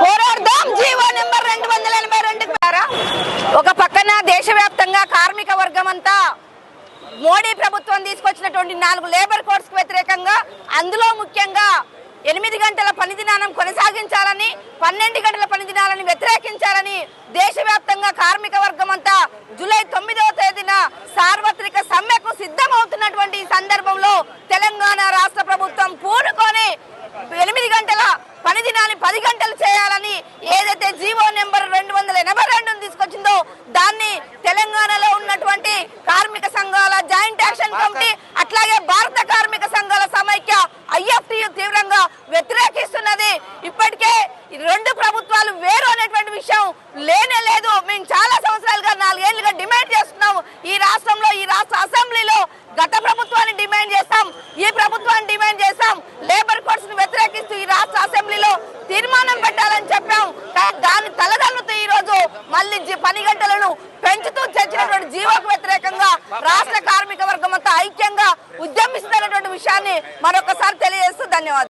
పోరాడదాం. GO number రెండు వందల ఎనభై రెండు పేరా ఒక పక్కన దేశవ్యాప్తంగా కార్మిక వర్గం అంతా మోడీ ప్రభుత్వం తీసుకొచ్చినటువంటి నాలుగు లేబర్ కోడ్స్ వ్యతిరేకంగా అందులో ముఖ్యంగా ఎనిమిది గంటల పనిదినానం కొనసాగించాలని పన్నెండు గంటల పని దినాలని వ్యతిరేకించాలని దేశవ్యాప్తంగా కార్మిక వర్గం అంతా జూలై తొమ్మిదవ తేదీన సార్వత్రిక సమ్మెకు సిద్ధమవుతున్నటువంటి ఈ సందర్భంలో తెలంగాణ రాష్ట్ర ప్రభుత్వం పూనుకొని ఎనిమిది గంటల పని దినాన్ని పది గంటలు చేయాలని ఏదైతే జీవో నెంబర్ రెండు వందల ఎనభై రెండును తీసుకొచ్చిందో దాన్ని తెలంగాణలో ఉన్నటువంటి కార్మిక సంఘాల జాయింట్ యాక్షన్ కమిటీ అట్లాగే భారత కార్మిక సంఘాల సమైక్య ఐఎఫ్టియు తీవ్రంగా వ్యతిరేకిస్తున్నది. ఇప్పటికే రెండు ప్రభుత్వాలు వేరు అనేటువంటి విషయం లేనే లేదు. మేము చాలా మళ్ళీ పని గంటలను పెంచుతూ చచ్చినటువంటి జీవోకు వ్యతిరేకంగా రాష్ట్ర కార్మిక వర్గం అంతా ఐక్యంగా ఉద్యమిస్తున్నటువంటి విషయాన్ని మరొకసారి తెలియజేస్తూ ధన్యవాదాలు.